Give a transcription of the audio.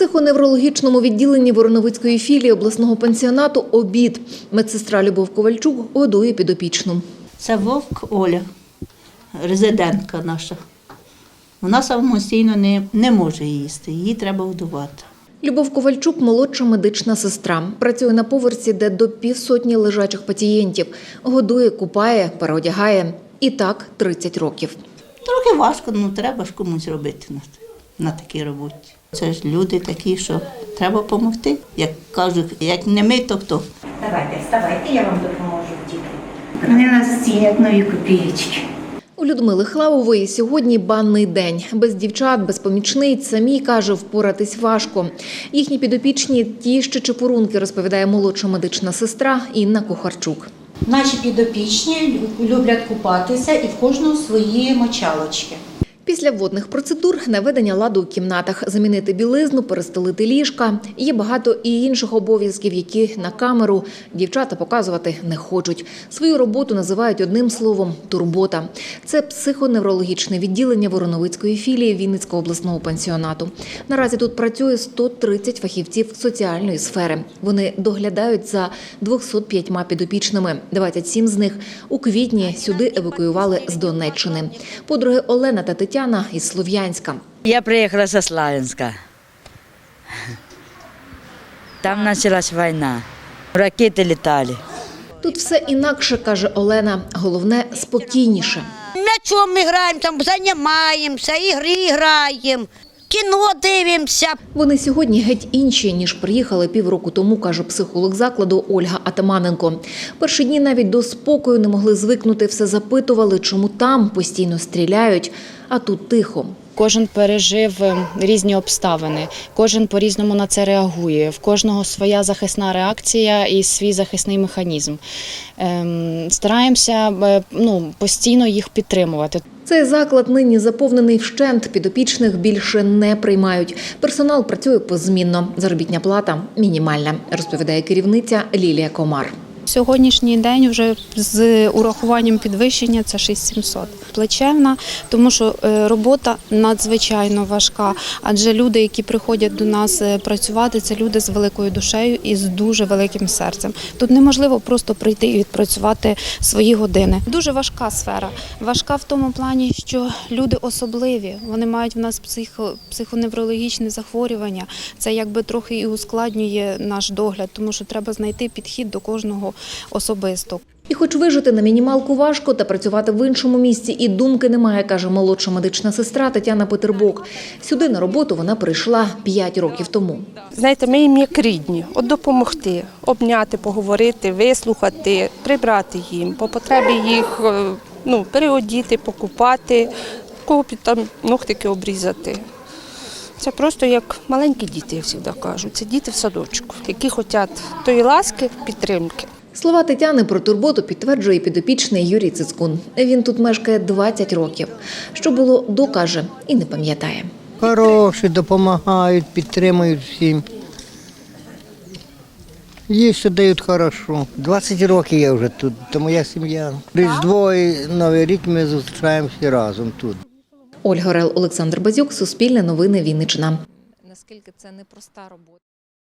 психоневрологічному відділенні Вороновицької філії обласного пансіонату обід. Медсестра Любов Ковальчук годує підопічну. Це вовк Оля, резидентка наша. Вона самостійно не, не може їсти, її треба годувати. Любов Ковальчук – молодша медична сестра. Працює на поверсі, де до півсотні лежачих пацієнтів. Годує, купає, переодягає. І так 30 років. Трохи важко, ну треба ж комусь робити на, на такій роботі. Це ж люди такі, що треба допомогти. Як кажуть, як не ми, то хто. Давайте, вставайте, я вам допоможу, діти. Вони нас цінять нові копієчки. У Людмили Хлавової сьогодні банний день. Без дівчат, без помічниць, самій, каже, впоратись важко. Їхні підопічні – ті ще чепурунки, розповідає молодша медична сестра Інна Кухарчук. Наші підопічні люблять купатися і в кожного свої мочалочки. Після водних процедур наведення ладу у кімнатах, замінити білизну, перестелити ліжка. Є багато і інших обов'язків, які на камеру дівчата показувати не хочуть. Свою роботу називають одним словом турбота. Це психоневрологічне відділення Вороновицької філії Вінницького обласного пансіонату. Наразі тут працює 130 фахівців соціальної сфери. Вони доглядають за 205 підопічними. 27 з них у квітні сюди евакуювали з Донеччини. Подруги Олена та Тетяна із Слов'янська. Я приїхала зі Славянська. Там почалась війна. Ракети літали. Тут все інакше, каже Олена. Головне спокійніше. М'ячом ми граємо, там займаємося, ігри граємо, кіно дивимося. Вони сьогодні геть інші, ніж приїхали півроку тому, каже психолог закладу Ольга Атаманенко. Перші дні навіть до спокою не могли звикнути, все запитували, чому там постійно стріляють, а тут тихо. Кожен пережив е, різні обставини, кожен по-різному на це реагує. В кожного своя захисна реакція і свій захисний механізм. Ем, Стараємося е, ну, постійно їх підтримувати. Цей заклад нині заповнений вщент, підопічних більше не приймають. Персонал працює позмінно. Заробітня плата мінімальна, розповідає керівниця Лілія Комар. Сьогоднішній день вже з урахуванням підвищення це 6700. Плечевна, тому що е, робота надзвичайно важка. Адже люди, які приходять до нас е, працювати, це люди з великою душею і з дуже великим серцем. Тут неможливо просто прийти і відпрацювати свої години. Дуже важка сфера. Важка в тому плані, що люди особливі. Вони мають в нас психо, психоневрологічне захворювання. Це якби трохи і ускладнює наш догляд, тому що треба знайти підхід до кожного особисто. І хоч вижити на мінімалку важко та працювати в іншому місці і думки немає, каже молодша медична сестра Тетяна Петербок. Сюди на роботу вона прийшла 5 років тому. Знаєте, ми їм як рідні, от допомогти, обняти, поговорити, вислухати, прибрати їм, по потребі їх е, ну, переодіти, покупати, кого під там ногтики обрізати. Це просто як маленькі діти, я завжди кажу. Це діти в садочку, які хочуть тої ласки, підтримки. Слова Тетяни про турботу підтверджує підопічний Юрій Цицкун. Він тут мешкає 20 років. Що було до, каже, і не пам'ятає. Хороші, допомагають, підтримують всім. Їсти дають хорошо. 20 років я вже тут, то моя сім'я. Різдво і Новий рік ми зустрічаємося разом тут. Ольга Орел, Олександр Базюк, Суспільне новини Вінниччина. Наскільки це непроста робота?